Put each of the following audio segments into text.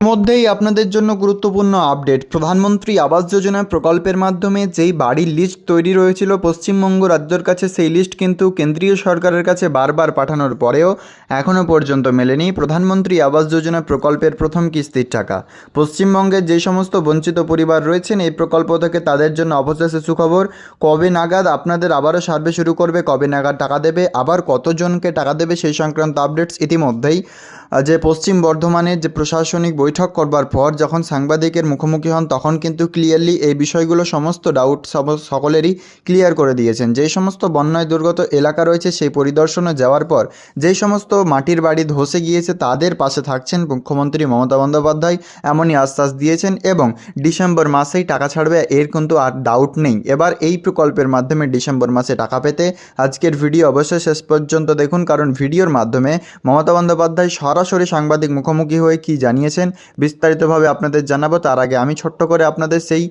মধ্যেই আপনাদের জন্য গুরুত্বপূর্ণ আপডেট। প্রধানমন্ত্রী আবাস যোজনা প্রকল্পের মাধ্যমে যেই বাড়ির লিস্ট তৈরি রয়েছিল, পশ্চিমবঙ্গ রাজ্যের কাছে সেই লিস্ট কিন্তু কেন্দ্রীয় সরকারের কাছে বারবার পাঠানোর পরেও এখনও পর্যন্ত মেলেনি। প্রধানমন্ত্রী আবাস যোজনা প্রকল্পের প্রথম কিস্তির টাকা। পশ্চিমবঙ্গের যে সমস্ত বঞ্চিত পরিবার রয়েছেন, এই প্রকল্প থেকে তাদের জন্য অবশেষে সুখবর। কবে নাগাদ আপনাদের আবারও সার্ভে শুরু করবে, কবে নাগাদ টাকা দেবে, আবার কতজনকে টাকা দেবে সেই সংক্রান্ত আপডেটস ইতিমধ্যেই যে পশ্চিম বর্ধমানের যে প্রশাসনিক বৈঠক করবার পর যখন সাংবাদিকের মুখোমুখি হন, তখন কিন্তু ক্লিয়ারলি এই বিষয়গুলো সমস্ত ডাউট সকলেরই ক্লিয়ার করে দিয়েছেন। যেই সমস্ত বন্যায় দুর্গত এলাকা রয়েছে, সেই পরিদর্শনে যাওয়ার পর যেই সমস্ত মাটির বাড়ি ধসে গিয়েছে, তাদের পাশে থাকছেন মুখ্যমন্ত্রী মমতা বন্দ্যোপাধ্যায়, এমনই আশ্বাস দিয়েছেন এবং ডিসেম্বর মাসেই টাকা ছাড়বে, এর কিন্তু আর ডাউট নেই। এবার এই প্রকল্পের মাধ্যমে ডিসেম্বর মাসে টাকা পেতে আজকের ভিডিও অবশ্যই শেষ পর্যন্ত দেখুন, কারণ ভিডিওর মাধ্যমে মমতা বন্দ্যোপাধ্যায় সরাসরি সাংবাদিক মুখোমুখি হয়ে কি জানিয়েছেন বিস্তারিতভাবে আপনাদের জানাব। তার আগে আমি ছোট্ট করে আপনাদের সেই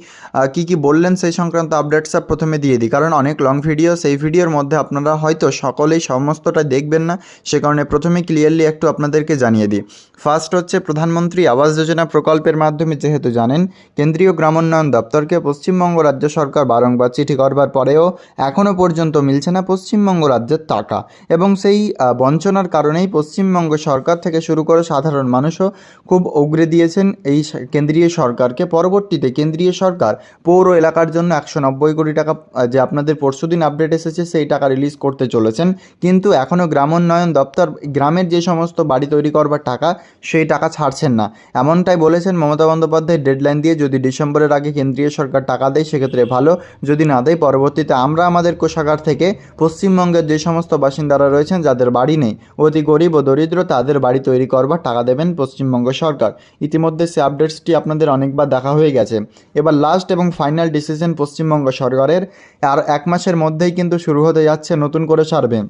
কি কি বললেন সেই সংক্রান্ত আপডেটসটা প্রথমে দিয়ে দিই। কারণ অনেক লং ভিডিও সেই ভিডিওর মধ্যে আপনারা হয়তো সকলেই সমস্তটা দেখবেন না, সে কারণে প্রথমে ক্লিয়ারলি একটু আপনাদেরকে জানিয়ে দিই। ফার্স্ট হচ্ছে প্রধানমন্ত্রী আবাস যোজনা প্রকল্পের মাধ্যমে যেহেতু জানেন, কেন্দ্রীয় গ্রামোন্নয়ন দপ্তরকে পশ্চিমবঙ্গ রাজ্য সরকার বারংবার চিঠি করবার পরেও এখনও পর্যন্ত মিলছে না পশ্চিমবঙ্গ রাজ্যের টাকা। এবং সেই বঞ্চনার কারণেই পশ্চিমবঙ্গ সরকার থেকে শুরু করে সাধারণ মানুষও খুব অগ্রে দিয়েছেন এই কেন্দ্রীয় সরকারকে। পরবর্তীতে কেন্দ্রীয় সরকার পৌর এলাকার জন্য একশো নব্বই কোটি টাকা যে আপনাদের পরশুদিন আপডেট এসেছে সেই টাকা রিলিজ করতে চলেছেন। কিন্তু এখনও গ্রামোন্নয়ন দপ্তর গ্রামের যে সমস্ত বাড়ি তৈরি করবার টাকা, সেই টাকা ছাড়ছেন না। এমনটাই বলেছেন মমতা বন্দ্যোপাধ্যায় ডেডলাইন দিয়ে যদি ডিসেম্বরের আগে কেন্দ্রীয় সরকার টাকা দেয়, সেক্ষেত্রে ভালো। যদি না দেয়, পরবর্তীতে আমরা আমাদের কোষাগার থেকে পশ্চিমবঙ্গের যে সমস্ত বাসিন্দারা রয়েছেন, যাদের বাড়ি নেই, অতি গরিব ও দরিদ্র, তাদের বাড়ি তৈরি করবার টাকা দেবেন পশ্চিমবঙ্গ সরকার। ইতিমধ্যে সে আপডেটসটি আপনাদের অনেকবার দেখা হয়ে গেছে। এবার লাস্ট এবং ফাইনাল ডিসিশন পশ্চিমবঙ্গ সরকারের। আর এক মাসের মধ্যেই কিন্তু শুরু হতে যাচ্ছে নতুন করে সার্ভে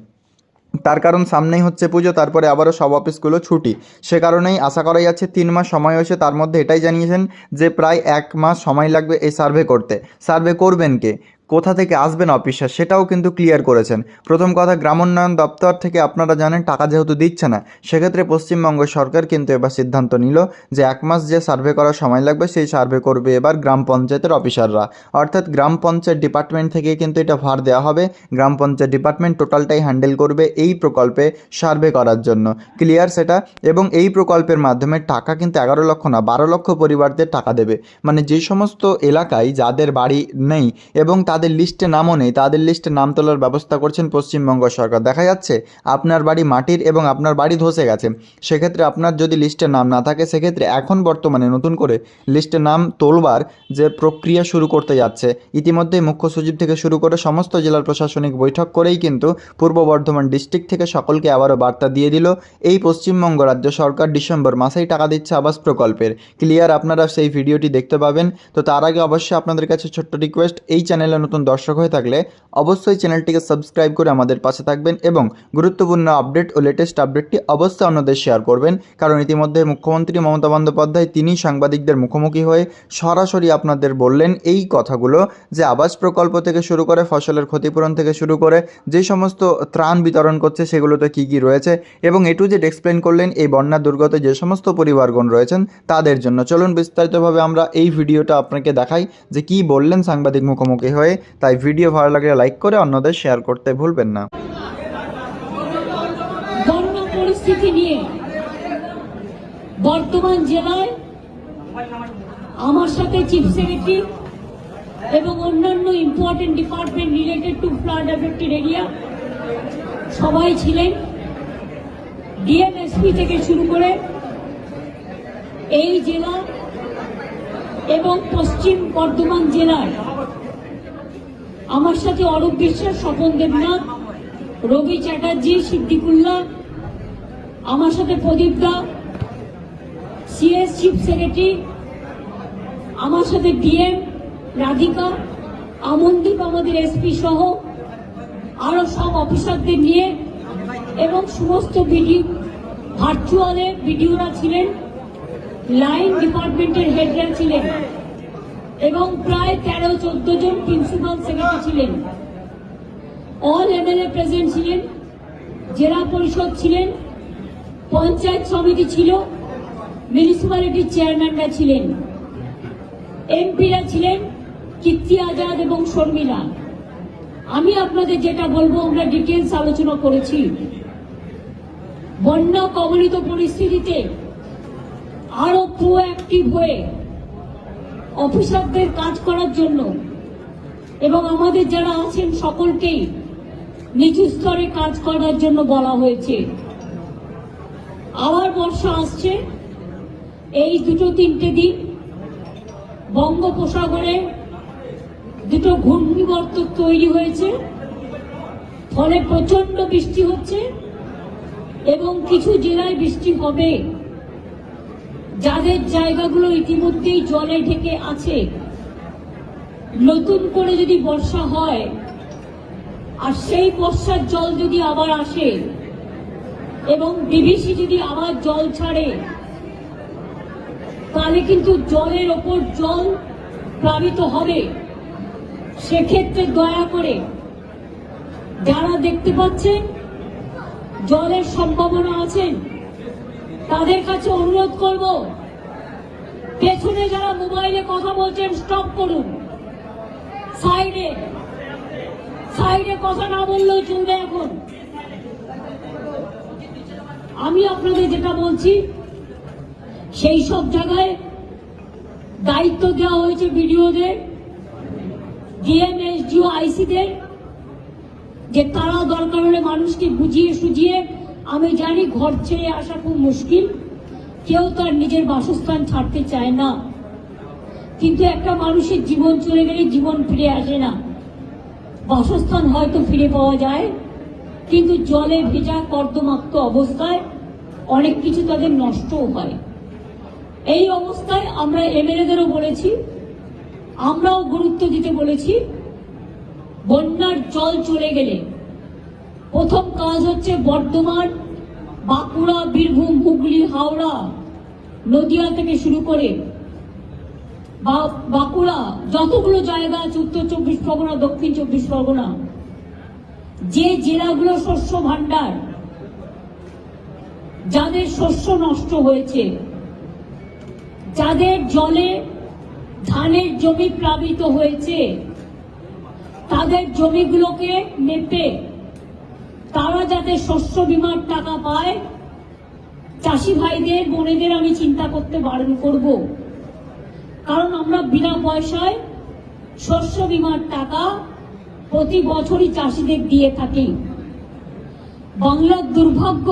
তার কারণ সামনেই হচ্ছে পুজো, তারপরে আবারও সব অফিসগুলো ছুটি। সে কারণেই আশা করা যাচ্ছে তিন মাস সময় হয়েছে, তার মধ্যে এটাই জানিয়েছেন যে প্রায় এক মাস সময় লাগবে এই সার্ভে করতে। সার্ভে করবেন কে? কোথা থেকে আসবেন অফিসার সেটাও কিন্তু ক্লিয়ার করেছেন। প্রথম কথা, গ্রামোন্নয়ন দপ্তর থেকে আপনারা জানেন টাকা যেহেতু দিচ্ছে না, সেক্ষেত্রে পশ্চিমবঙ্গ সরকার কিন্তু এবার সিদ্ধান্ত নিল যে এক মাস যে সার্ভে করার সময় লাগবে, সেই সার্ভে করবে এবার গ্রাম পঞ্চায়েতের অফিসাররা। অর্থাৎ গ্রাম পঞ্চায়েত ডিপার্টমেন্ট থেকে কিন্তু এটা ভার দেওয়া হবে। গ্রাম পঞ্চায়েত ডিপার্টমেন্ট টোটালটাই হ্যান্ডেল করবে এই প্রকল্পে সার্ভে করার জন্য। ক্লিয়ার সেটা? এবং এই প্রকল্পের মাধ্যমে টাকা কিন্তু এগারো লক্ষ না, বারো লক্ষ পরিবারদের টাকা দেবে। মানে যে সমস্ত এলাকায় যাদের বাড়ি নেই এবং তাদের লিস্টে নামও নেই। তাদের লিস্টে নাম তোলার ব্যবস্থা করছেন পশ্চিমবঙ্গ সরকার। দেখা যাচ্ছে আপনার বাড়ি মাটির এবং আপনার বাড়ি ধসে গেছে। সেক্ষেত্রে আপনার যদি লিস্টে নাম না থাকে, সেক্ষেত্রে এখন বর্তমানে নতুন করে লিস্টে নাম তোলবার যে প্রক্রিয়া শুরু করতে যাচ্ছে, ইতিমধ্যেই মুখ্য সচিব থেকে শুরু করে সমস্ত জেলার প্রশাসনিক বৈঠক করেই কিন্তু পূর্ব বর্ধমান ডিস্ট্রিক্ট থেকে সকলকে আবারও বার্তা দিয়ে দিল। এই পশ্চিমবঙ্গ রাজ্য সরকার ডিসেম্বর মাসেই টাকা দিচ্ছে আবাস প্রকল্পের। ক্লিয়ার আপনারা সেই ভিডিওটি দেখতে পাবেন। তো তার আগে অবশ্যই আপনাদের কাছে ছোট্ট রিকোয়েস্ট, এই চ্যানেলে নতুন দর্শক হয়ে থাকলে অবশ্যই চ্যানেলটিকে সাবস্ক্রাইব করে আমাদের পাশে থাকবেন এবং গুরুত্বপূর্ণ আপডেট ও লেটেস্ট আপডেটটি অবশ্যই অন্যদের শেয়ার করবেন। কারণ ইতিমধ্যে মুখ্যমন্ত্রী মমতা বন্দ্যোপাধ্যায় তিনি সাংবাদিকদের মুখোমুখি হয়ে সরাসরি আপনাদের বললেন এই কথাগুলো যে আবাস প্রকল্প থেকে শুরু করে ফসলের ক্ষতিপূরণ থেকে শুরু করে যে সমস্ত ত্রাণ বিতরণ করছে সেগুলোতে কী কী রয়েছে এবং এটু জেড এক্সপ্লেন করলেন এই বন্যা দুর্গত যে সমস্ত পরিবারগণ রয়েছেন তাদের জন্য। চলুন বিস্তারিতভাবে আমরা এই ভিডিওটা আপনাকে দেখাই যে কি বললেন সাংবাদিক মুখোমুখি হয়ে তাই ভিডিও ভালো লাগলে লাইক করে অন্যদের শেয়ার করতে ভুলবেন না। পরিস্থিতি নিয়ে বর্তমান জেলায় আমার সাথে চিফ সেক্রেটারি এবং অন্যান্য important department related to flood affected area সবাই ছিলেন। ডিএমএসপি থেকে শুরু করে এই জেলা এবং পশ্চিম বর্ধমান জেলায় আমার সাথে অরূপ বিশ্বাস, স্বপন দেবনাথ, রবি চ্যাটার্জি, সিদ্দিকুল্লাহ, আমার সাথে Pradip da CS chief secretary আমার সাথে ডিএম রাধিকা, আমনদীপ আমাদের এসপি সহ আরও সব অফিসারদের নিয়ে এবং সমস্ত ভিডিও ভার্চুয়ালে ভিডিওরা ছিলেন লাইন ডিপার্টমেন্টের হেডরা ছিলেন। এবং প্রায় তেরো, চোদ্দ জন প্রিন্সিপাল সেক্রেটারি ছিলেন। অল এমএলএ প্রেজেন্ট ছিলেন, জেলা পরিষদ ছিলেন, পঞ্চায়েত সমিতি ছিল মিউনিসিপ্যালিটির চেয়ারম্যানরা ছিলেন। এমপিরা ছিলেন, কীর্তি আজাদ এবং শর্মিলা। আমি আপনাদের যেটা বলব, আমরা ডিটেলস আলোচনা করেছি। বন্যা কবলিত পরিস্থিতিতে আরও প্রোঅ্যাক্টিভ হয়ে অফিসারদের কাজ করার জন্য। এবং আমাদের যারা আছেন সকলকেই নিচু স্তরে কাজ করার জন্য বলা হয়েছে। আবার বর্ষা আসছে। এই দুটো তিনটে দিন বঙ্গোপসাগরে দুটো ঘূর্ণিবর্ত তৈরি হয়েছে। ফলে প্রচণ্ড বৃষ্টি হচ্ছে এবং কিছু জেলায় বৃষ্টি হবে। যাদের জায়গাগুলো ইতিমধ্যেই জলে ঢেকে আছে, নতুন করে যদি বর্ষা হয়, আর সেই বর্ষার জল যদি আবার আসে, এবং বিবিসি যদি আবার জল ছাড়ে, তাহলে কিন্তু জলের ওপর জল প্লাবিত হবে। সেক্ষেত্রে দয়া করে যারা দেখতে পাচ্ছেন, জলের সম্ভাবনা আছেন তাদের কাছে অনুরোধ করব, পেছনে যারা মোবাইলে কথা বলছেন স্টপ করুন। সাইডে সাইডে কথা না বললেও চলবে এখন। আমি আপনাদের যেটা বলছি, সেই সব জায়গায় দায়িত্ব দেওয়া হয়েছে বিডিওদের, ডিএমএসডিও, আইসিদের, যে তারা দরকার হলে মানুষকে বুঝিয়ে সুঝিয়ে আমি জানি ঘর ছেড়ে আসা খুব মুশকিল। কেউ তার নিজের বাসস্থান ছাড়তে চায় না। কিন্তু একটা মানুষের জীবন চলে গেলে জীবন ফিরে আসে না। বাসস্থান হয়তো ফিরে পাওয়া যায়, কিন্তু জলে ভেজা কর্দমাক্ত অবস্থায় অনেক কিছু তাদের নষ্টও হয়। এই অবস্থায় আমরা এমএলএদেরও বলেছি, আমরাও গুরুত্ব দিতে বলেছি, বন্যার জল চলে গেলে প্রথম কাজ হচ্ছে বর্ধমান, বাঁকুড়া, বীরভূম, হুগলি, হাওড়া, নদিয়া থেকে শুরু করে বাঁকুড়া, যতগুলো জায়গা আছে উত্তর চব্বিশ পরগনা, দক্ষিণ চব্বিশ পরগনা, যে জেলাগুলো শস্য ভাণ্ডার, যাদের শস্য নষ্ট হয়েছে, যাদের জলে ধানের জমি প্লাবিত হয়েছে, তাদের জমিগুলোকে মেপে তারা যাতে শস্য বিমার টাকা পায়, চাষি ভাইদের, বোনেদের আমি চিন্তা করতে বারণ করব। কারণ আমরা বিনা পয়সায় শস্য বিমার টাকা প্রতি বছরই চাষিদের দিয়ে থাকি। বাংলার দুর্ভাগ্য,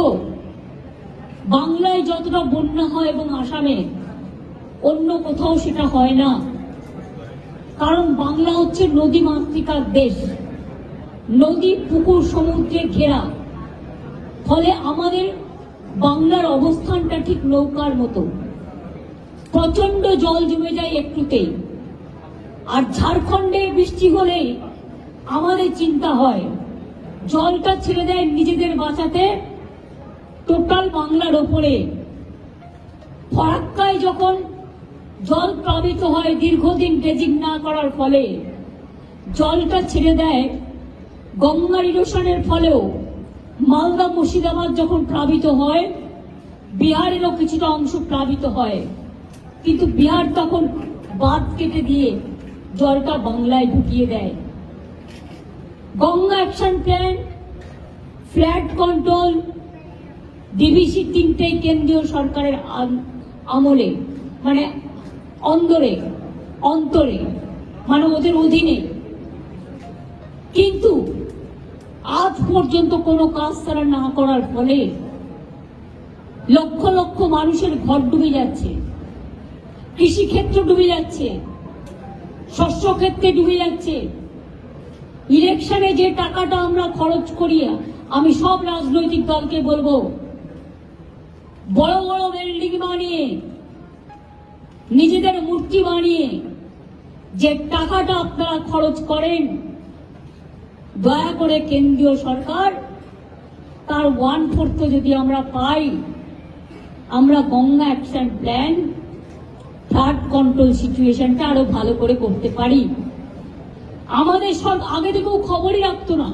বাংলায় যতটা বন্যা হয় এবং আসামে, অন্য কোথাও সেটা হয় না। কারণ বাংলা হচ্ছে নদী মাতৃকার দেশ। নদী, পুকুর, সমুদ্রে ঘেরা। ফলে আমাদের বাংলার অবস্থানটা ঠিক নৌকার মতো। প্রচণ্ড জল জমে যায় একটুতেই। আর ঝাড়খণ্ডে বৃষ্টি হলেই আমাদের চিন্তা হয়, জলটা ছেড়ে দেয় নিজেদের বাঁচাতে টোটাল বাংলার ওপরে। ফরাক্কায় যখন জল প্লাবিত হয়, দীর্ঘদিন ড্রেজিং না করার ফলে জলটা ছেড়ে দেয় গঙ্গার ইরোশনের ফলেও মালদা মুর্শিদাবাদ যখন প্লাবিত হয়, বিহারেরও কিছুটা অংশ প্লাবিত হয়। কিন্তু বিহার তখন বাঁধ কেটে দিয়ে জলটা বাংলায় ঢুকিয়ে দেয়। Ganga action plan, flood control, DVC তিনটেই কেন্দ্রীয় সরকারের আমলে মানে অন্দরে, অন্তরে মানে ওদের অধীনে। কিন্তু আজ পর্যন্ত কোনো কাজ তারা না করার ফলে লক্ষ লক্ষ মানুষের ঘর ডুবে যাচ্ছে, কৃষিক্ষেত্র ডুবে যাচ্ছে শস্য ক্ষেত্রে ডুবে যাচ্ছে। ইলেকশনে যে টাকাটা আমরা খরচ করি, আমি সব রাজনৈতিক দলকে বলব, বড় বড় বিল্ডিং বানিয়ে, নিজেদের মূর্তি বানিয়ে, যে টাকাটা আপনারা খরচ করেন দয়া করে কেন্দ্রীয় সরকার, তার ওয়ান ফোর্থ যদি আমরা পাই, আমরা Ganga action plan flood control সিচুয়েশনটা আরও ভালো করে করতে পারি। আমাদের সব আগে থেকেও খবরই রাখতো না।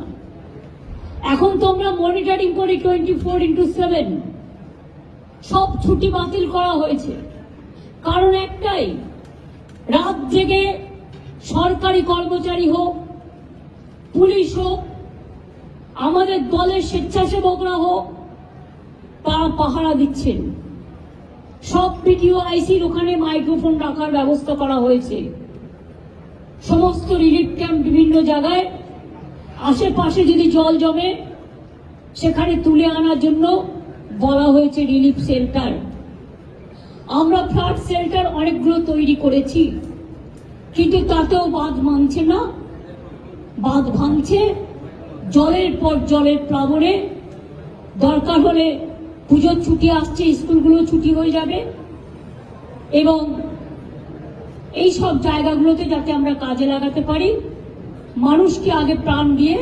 এখন তো আমরা মনিটরিং করি টোয়েন্টি ফোর ইন্টু সেভেন সব ছুটি বাতিল করা হয়েছে। কারণ একটাই, রাত জেগে সরকারি কর্মচারী হোক পুলিশ হোক, আমাদের দলের স্বেচ্ছাসেবকরা হোক, তারা পাহারা দিচ্ছেন। সব পিটিও আইসির ওখানে মাইক্রোফোন রাখার ব্যবস্থা করা হয়েছে। সমস্ত রিলিফ ক্যাম্প বিভিন্ন জায়গায়, আশেপাশে যদি জল জমে, সেখানে তুলে আনার জন্য বলা হয়েছে রিলিফ সেন্টার। আমরা ফ্লাড শেল্টার অনেকগুলো তৈরি করেছি, কিন্তু তাতেও বাঁধ মানছে না। বাঁধ ভাঙছে, জলের পর জলের প্লাবনে। দরকার হলে পুজোর ছুটি আসছে, স্কুলগুলো ছুটি হয়ে যাবে। এবং এই সব জায়গাগুলোতে যাতে আমরা কাজে লাগাতে পারি, মানুষকে আগে প্রাণ দিয়ে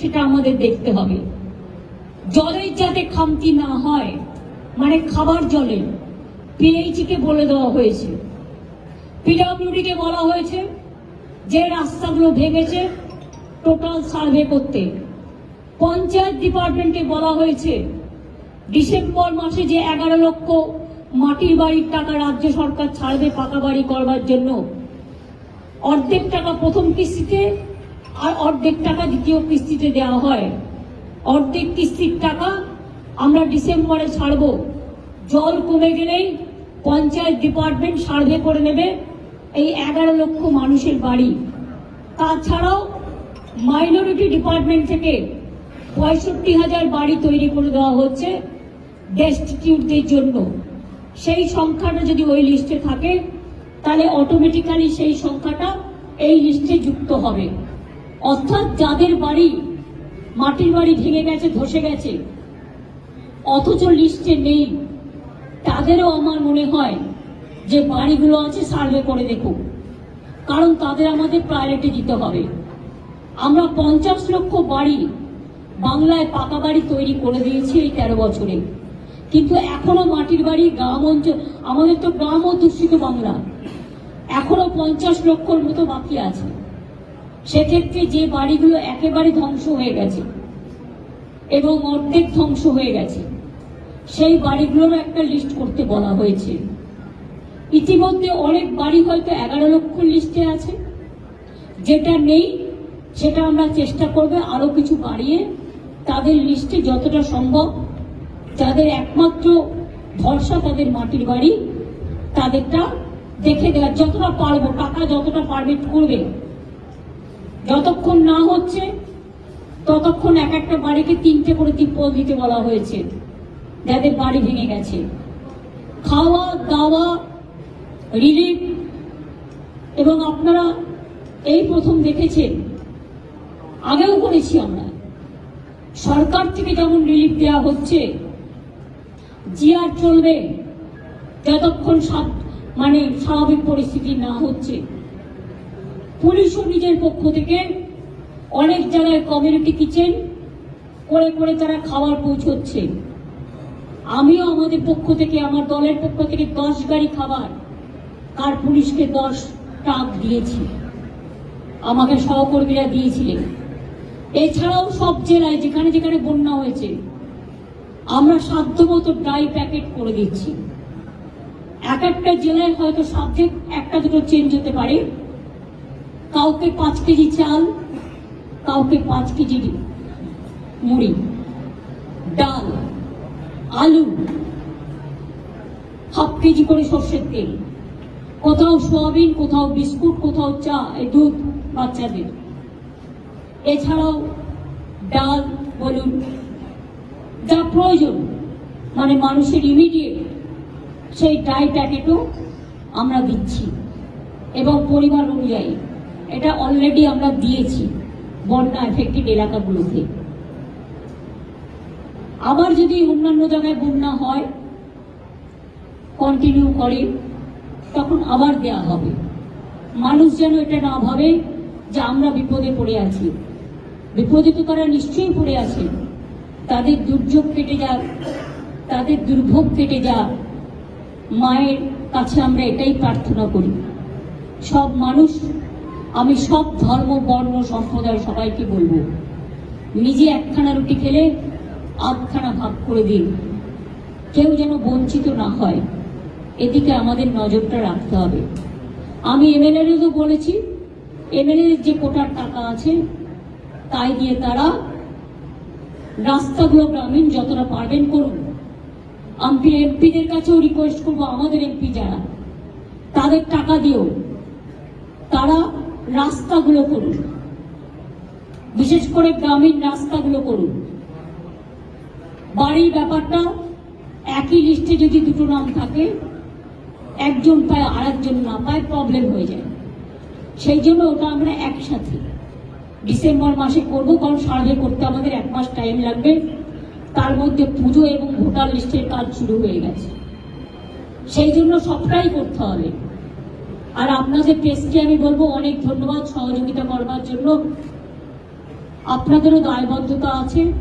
সেটা আমাদের দেখতে হবে। জলের যাতে খামতি না হয় মানে খাবার জলের পিএইচি কে বলে দেওয়া হয়েছে। পিডব্লিউডি কে বলা হয়েছে, যে রাস্তাগুলো ভেঙেছে টোটাল সার্ভে করতে। পঞ্চায়েত ডিপার্টমেন্টকে বলা হয়েছে, ডিসেম্বর মাসে যে এগারো লক্ষ মাটির বাড়ির টাকা রাজ্য সরকার ছাড়বে পাকা বাড়ি করবার জন্য অর্ধেক টাকা প্রথম কিস্তিতে আর অর্ধেক টাকা দ্বিতীয় কিস্তিতে দেওয়া হয়। অর্ধেক কিস্তির টাকা আমরা ডিসেম্বরে ছাড়ব। জল কমে গেলেই পঞ্চায়েত ডিপার্টমেন্ট সার্ভে করে নেবে এই এগারো লক্ষ মানুষের বাড়ি। তাছাড়াও মাইনরিটি ডিপার্টমেন্ট থেকে পঁয়ষট্টি হাজার বাড়ি তৈরি করে দেওয়া হচ্ছে ডেস্টিটিউটদের জন্য। সেই সংখ্যাটা যদি ওই লিস্টে থাকে, তাহলে অটোমেটিক্যালি সেই সংখ্যাটা এই লিস্টে যুক্ত হবে। অর্থাৎ যাদের বাড়ি মাটির বাড়ি ভেঙে গেছে, ধসে গেছে, অথচ লিস্টে নেই, তাদেরও আমার মনে হয় যে বাড়িগুলো আছে, সার্ভে করে দেখুক কারণ তাদের আমাদের প্রায়োরিটি দিতে হবে। আমরা পঞ্চাশ লক্ষ বাড়ি বাংলায় পাকা বাড়ি তৈরি করে দিয়েছি এই তেরো বছরে। কিন্তু এখনও মাটির বাড়ি গ্রাম অঞ্চল আমাদের তো গ্রাম অধ্যুষিত বাংলা। এখনও পঞ্চাশ লক্ষর মতো বাকি আছে। সেক্ষেত্রে যে বাড়িগুলো একেবারে ধ্বংস হয়ে গেছে এবং অর্ধেক ধ্বংস হয়ে গেছে, সেই বাড়িগুলোর একটা লিস্ট করতে বলা হয়েছে। ইতিমধ্যে অনেক বাড়ি হয়তো এগারো লক্ষ লিস্টে আছে। যেটা নেই সেটা আমরা চেষ্টা করবে আরও কিছু বাড়িয়ে তাদের লিস্টে যতটা সম্ভব, যাদের একমাত্র ভরসা তাদের মাটির বাড়ি, তাদেরটা দেখে দেওয়ার, যতটা পারব, টাকা যতটা পারমিট করবে। যতক্ষণ না হচ্ছে, ততক্ষণ এক একটা বাড়িকে তিনটে করে তিপ্পল দিতে বলা হয়েছে, যাদের বাড়ি ভেঙে গেছে। খাওয়া, দাওয়া রিলিফ এবং আপনারা এই প্রথম দেখেছেন আগেও করেছি আমরা, সরকার থেকে যেমন রিলিফ দেওয়া হচ্ছে জিআর চলবে, যতক্ষণ মানে স্বাভাবিক পরিস্থিতি না হচ্ছে, পুলিশও নিজের পক্ষ থেকে অনেক জায়গায় কমিউনিটি কিচেন করে করে তারা খাবার পৌঁছচ্ছে। আমিও আমাদের পক্ষ থেকে, আমার দলের পক্ষ থেকে দশ গাড়ি খাবার, কার পুলিশকে দশ ট্রাক দিয়েছি। আমাকে সহকর্মীরা দিয়েছিলেন। এছাড়াও সব জেলায় যেখানে যেখানে বন্যা হয়েছে, আমরা সাধ্যমতো ড্রাই প্যাকেট করে দিচ্ছি। এক একটা জেলায় হয়তো সাবজেক্ট একটা দুটো চেঞ্জ হতে পারে। কাউকে পাঁচ কেজি চাল, কাউকে পাঁচ কেজি মুড়ি, ডাল, আলু, হাফ কেজি করে সর্ষের তেল। কোথাও সোয়াবিন, কোথাও বিস্কুট, কোথাও চা দুধ বাচ্চাদের। এছাড়াও ডাল বলুন যা প্রয়োজন মানে মানুষের ইমিডিয়েট সেই ড্রাই প্যাকেটও আমরা দিচ্ছি এবং পরিবার অনুযায়ী। এটা অলরেডি আমরা দিয়েছি বন্যা এফেক্টেড এলাকাগুলোতে। আবার যদি অন্যান্য জায়গায় বন্যা হয় কন্টিনিউ করে, তখন আবার দেয়া হবে। মানুষ যেন এটা না ভাবে যে আমরা বিপদে পড়ে আছি। বিপদে তারা নিশ্চয়ই পড়ে আছে। তাদের দুর্যোগ কেটে যাক, তাদের দুর্ভোগ কেটে যাক। মায়ের কাছে আমরা এটাই প্রার্থনা করি। সব মানুষ, আমি সব ধর্ম বর্ণ সম্প্রদায় সবাইকে বলব, নিজে একখানা রুটি খেলে আধখানা ভাগ করে দিন। কেউ যেন বঞ্চিত না হয়, এদিকে আমাদের নজরটা রাখতে হবে। আমি এমএলএ তো বলেছি এমএলএ যে কোটার টাকা আছে তাই দিয়ে তারা রাস্তাগুলো গ্রামীণ যতটা পারবেন করুন। আমি এমপিদের কাছেও রিকোয়েস্ট করব, আমাদের এমপি যারা, তাদের টাকা দিও। তারা রাস্তাগুলো করুন। বিশেষ করে গ্রামীণ রাস্তাগুলো করুন। বাড়ির ব্যাপারটা একই লিস্টে যদি দুটো নাম থাকে, একজন পায় আর একজন না পায় প্রবলেম হয়ে যায়। সেই জন্য ওটা আমরা একসাথে ডিসেম্বর মাসে করব, কারণ সার্ভে করতে আমাদের এক মাস টাইম লাগবে। তার মধ্যে পুজো এবং ভোটার লিস্টের কাজ শুরু হয়ে গেছে। সেই জন্য সবটাই করতে হবে। আর আপনাদের প্রেসকে আমি বলব, অনেক ধন্যবাদ সহযোগিতা করবার জন্য। আপনাদেরও দায়বদ্ধতা আছে,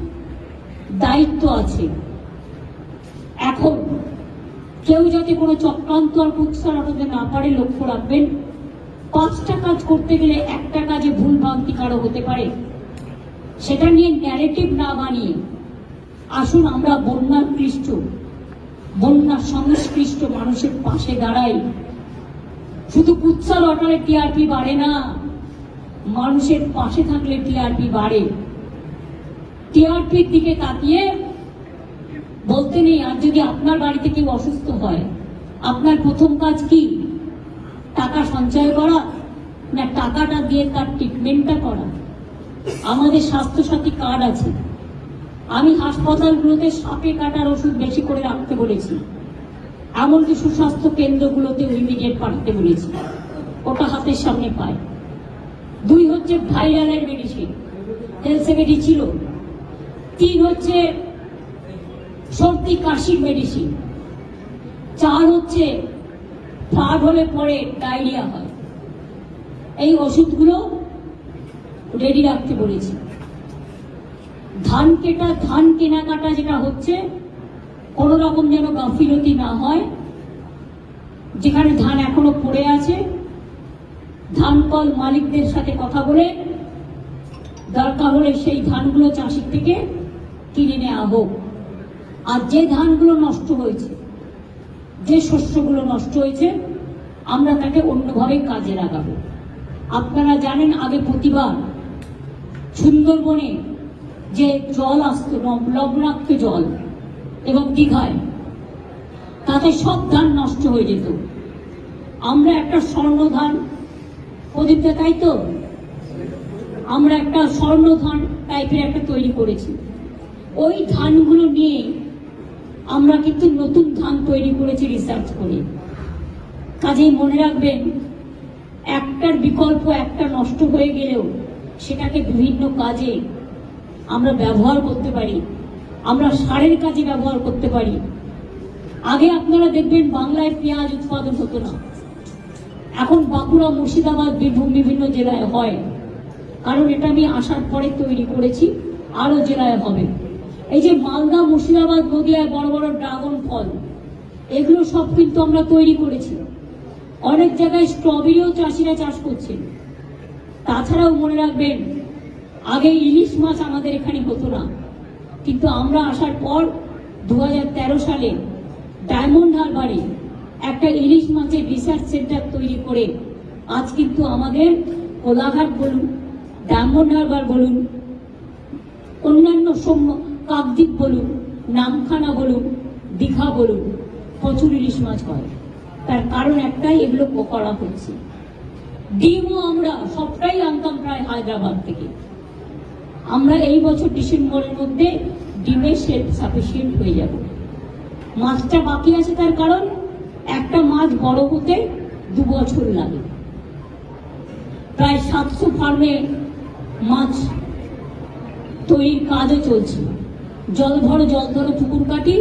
দায়িত্ব আছে। এখন কেউ যাতে কোনো চক্রান্ত আর কুৎসা না পারে, লক্ষ্য রাখবেন। পাঁচটা কাজ করতে গেলে একটা কাজে ভুল ভ্রান্তি কারও হতে পারে, সেটা নিয়ে ন্যারেটিভ না বানিয়ে, আসুন আমরা বন্যার ক্লিষ্ট বন্যার সংশ্লিষ্ট মানুষের পাশে দাঁড়াই। শুধু কুৎসা লটারে টিআরপি বাড়ে না, মানুষের পাশে থাকলে টিআরপি বাড়ে। টিআরপির দিকে তাকিয়ে বলতে নেই, আর যদি আপনার বাড়িতে কেউ অসুস্থ হয়, আপনার প্রথম কাজ কি? টাকা সঞ্চয় করা, না টাকাটা দিয়ে তার ট্রিটমেন্টটা করা। আমাদের স্বাস্থ্যসাথী কার্ড আছে। আমি হাসপাতালগুলোতে সাপে কাটার ওষুধ বেশি করে রাখতে বলেছি। এমনকি সুস্বাস্থ্য কেন্দ্রগুলোতে ইমিডিয়েট পাঠাতে বলেছি। ওটা হাতের সামনে পায়। দুই হচ্ছে ভাইরালের মেডিসিন হেলসেমেডি ছিল। তিন হচ্ছে সর্দি কাশির মেডিসিন চার হচ্ছে ফ্লাড হলে পরে ডায়রিয়া হয়। এই ওষুধগুলো রেডি রাখতে বলেছি। ধান কেটা, ধান কেনাকাটা যেটা হচ্ছে, কোনো রকম যেন গাফিলতি না হয়। যেখানে ধান এখনও পড়ে আছে, ধান কল মালিকদের সাথে কথা বলে দরকার হলে সেই ধানগুলো চাষির থেকে কিনে নেওয়া হোক। আর যে ধানগুলো নষ্ট হয়েছে যে শস্যগুলো নষ্ট হয়েছে, আমরা তাকে অন্যভাবে কাজে লাগাবো। আপনারা জানেন আগে প্রতিবার সুন্দরবনে যে জল আসতো, লব- লবণাক্ত জল এবং দীঘায়, তাতে সব ধান নষ্ট হয়ে যেত। আমরা একটা স্বর্ণ ধান প্রদীপটা তাই তো? আমরা একটা স্বর্ণ ধান টাইপের একটা তৈরি করেছি। ওই ধানগুলো আমরা কিন্তু নতুন ধান তৈরি করেছি রিসার্চ করে। কাজেই মনে রাখবেন, একটার বিকল্প, একটা নষ্ট হয়ে গেলেও সেটাকে বিভিন্ন কাজে আমরা ব্যবহার করতে পারি। আমরা সারের কাজে ব্যবহার করতে পারি। আগে আপনারা দেখবেন বাংলায় পেঁয়াজ উৎপাদন হতো না। এখন বাঁকুড়া, মুর্শিদাবাদ, বীরভূম বিভিন্ন জেলায় হয়। কারণ এটা আমি আসার পরে তৈরি করেছি আরও জেলায় হবে। এই যে মালদা, মুর্শিদাবাদ, নদিয়ায় বড় বড় ড্রাগন ফল, এগুলো সব কিন্তু আমরা তৈরি করেছি। অনেক জায়গায় স্ট্রবেরিও চাষিরা চাষ করছে। তাছাড়াও মনে রাখবেন, আগে ইলিশ মাছ আমাদের এখানে হতো না। কিন্তু আমরা আসার পর দু হাজার তেরো সালে ডায়মন্ড হারবারে একটা ইলিশ মাছের রিসার্চ সেন্টার তৈরি করে আজ কিন্তু আমাদের কোলাঘাট বলুন, ডায়মন্ড হারবার বলুন, অন্যান্য কাকদ্বীপ বলুন, নামখানা বলুন, দীঘা বলুন প্রচুর ইলিশ মাছ হয়। তার কারণ একটাই, এগুলো করা হচ্ছে। ডিমও আমরা সবটাই আনতাম প্রায় হায়দ্রাবাদ থেকে। আমরা এই বছর ডিসেম্বরের মধ্যে ডিমের সেলফ সাফিসিয়েন্ট হয়ে যাব। মাছটা বাকি আছে তার কারণ, একটা মাছ বড় হতে দু বছর লাগে। প্রায় সাতশো ফার্মে মাছ তৈরির কাজও চলছে। জল ভরো, জল ধরো, পুকুর কাটি।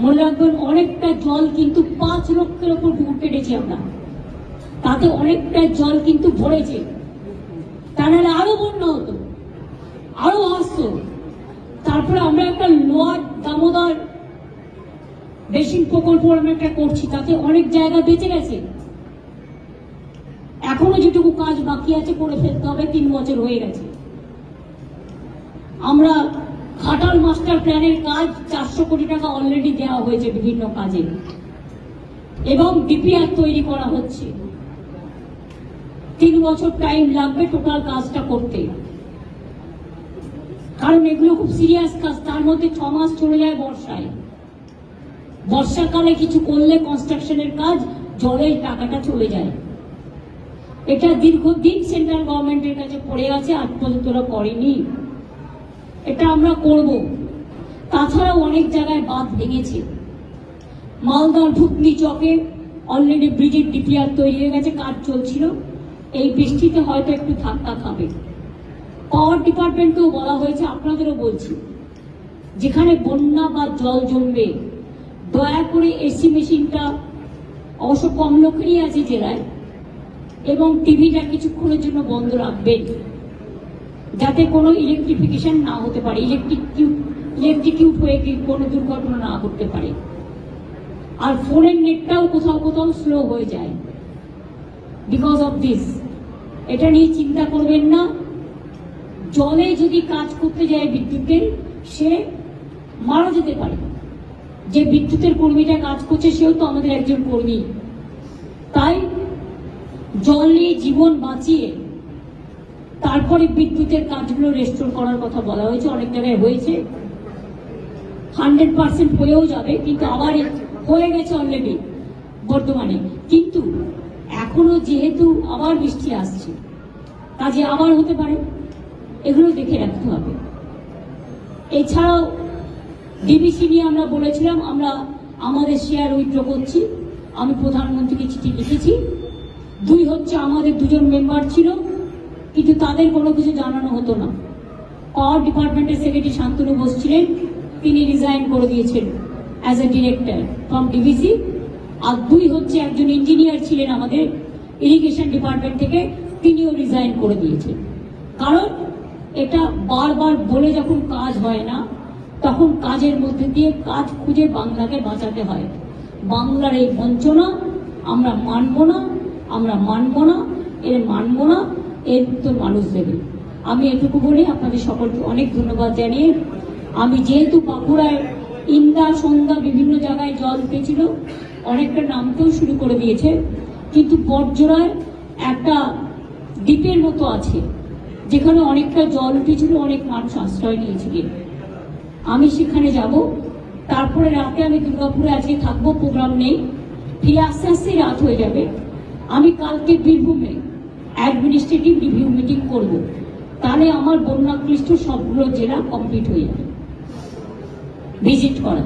মনে রাখবেন, অনেকটা জল কিন্তু পাঁচ লক্ষের ওপর পুকুর কেটেছি আমরা। তাতে অনেকটা জল কিন্তু ভরেছে। তা নাহলে আরও বন্যা হতো, আরও আসতো। তারপরে আমরা একটা লোয়ার দামোদর বেসিন প্রকল্প আমরা একটা করছি, তাতে অনেক জায়গা বেঁচে গেছে। এখনও যেটুকু কাজ বাকি আছে, করে ফেলতে হবে, তিন বছর হয়ে গেছে। আমরা ঘাটাল মাস্টার প্ল্যানের কাজ চারশো কোটি টাকা অলরেডি দেওয়া হয়েছে বিভিন্ন কাজে। এবং ডিপিআর তৈরি করা হচ্ছে। তিন বছর টাইম লাগবে টোটাল কাজটা করতে। কারণ এগুলো খুব সিরিয়াস কাজ, তার মধ্যে ছ মাস চলে যায় বর্ষায়। বর্ষাকালে কিছু করলে কনস্ট্রাকশনের কাজ, জলের টাকাটা চলে যায়। এটা দীর্ঘদিন সেন্ট্রাল গভর্নমেন্টের কাছে পড়ে আছে, আজ পর্যন্ত করেনি। এটা আমরা করব। তাছাড়াও অনেক জায়গায় বাঁধ ভেঙেছে। মালদার ভুতনি চকে অলরেডি ব্রিজের ডিপিআর তৈরি হয়ে গেছে, কাজ চলছিল। এই বৃষ্টিতে হয়তো একটু ধাক্কা খাবে। পাওয়ার ডিপার্টমেন্টকেও বলা হয়েছে, আপনাদেরও বলছি, যেখানে বন্যা বা জল জমবে, দয়া করে এসি মেশিনটা অবশ্য কম লোকেরই আছে জেলায়, এবং টিভিটা কিছুক্ষণের জন্য বন্ধ রাখবেন। যাতে কোনো ইলেকট্রিফিকেশন না হতে পারে ইলেকট্রিক ইলেকট্রিকিউট হয়ে কোনো দুর্ঘটনা না ঘটতে পারে। আর ফোনের নেটটাও কোথাও কোথাও স্লো হয়ে যায়। বিকজ অফ দিস এটা নিয়ে চিন্তা করবেন না। জলে যদি কাজ করতে যায় বিদ্যুতের, সে মারা যেতে পারে। যে বিদ্যুতের কর্মীটা কাজ করছে, সেও তো আমাদের একজন কর্মী। তাই জল নিয়ে জীবন বাঁচিয়ে তারপরে বিদ্যুতের কাজগুলো রেস্টোর করার কথা বলা হয়েছে, অনেক জায়গায় হয়েছে। হান্ড্রেড পার্সেন্ট হয়েও যাবে, কিন্তু আবার হয়ে গেছে অলরেডি বর্তমানে। কিন্তু এখনও যেহেতু আবার বৃষ্টি আসছে, কাজে আবার হতে পারে, এগুলো দেখে রাখতে হবে। এছাড়াও ডিবিসি নিয়ে আমরা বলেছিলাম, আমরা আমাদের শেয়ার উইথড্র করছি। আমি প্রধানমন্ত্রীকে চিঠি লিখেছি। দুই হচ্ছে আমাদের দুজন মেম্বার ছিল কিন্তু তাদের কোনো কিছু জানানো হতো না। পাওয়ার ডিপার্টমেন্টের সেক্রেটারি শান্তনু বোস ছিলেন, তিনি রিজাইন করে দিয়েছেন as a director from DVC আর দুই হচ্ছে একজন ইঞ্জিনিয়ার ছিলেন আমাদের ইরিগেশন ডিপার্টমেন্ট থেকে, তিনিও রিজাইন করে দিয়েছেন। কারণ এটা বারবার বলে যখন কাজ হয় না, তখন কাজের মধ্যে দিয়ে কাজ খুঁজে বাংলাকে বাঁচাতে হয়। বাংলার এই বঞ্চনা আমরা মানব না, আমরা মানব না, এর মানব না। এর উত্তর মানুষ দেবে। আমি এটুকু বলে, আপনাদের সকলকে অনেক ধন্যবাদ জানিয়ে আমি যেহেতু বাঁকুড়ায় ইন্দা সন্ধ্যা বিভিন্ন জায়গায় জল উঠেছিল, অনেকটা নামতেও শুরু করে দিয়েছে, কিন্তু বটজোড়ায় একটা দ্বীপের মতো আছে, যেখানে অনেকটা জল উঠেছিল, অনেক মানুষ আশ্রয় নিয়েছিলেন আমি সেখানে যাব, তারপরে রাতে আমি দুর্গাপুরে আজকে থাকব, প্রোগ্রাম নেই, ফিরে আস্তে আস্তে রাত হয়ে যাবে। আমি কালকে বীরভূমে অ্যাডমিনিস্ট্রেটিভ রিভিউ মিটিং করব। তাহলে আমার বন্যাক্লিষ্ট সবগুলো জেলা কমপ্লিট হয়ে যাবে। ভিজিট করা।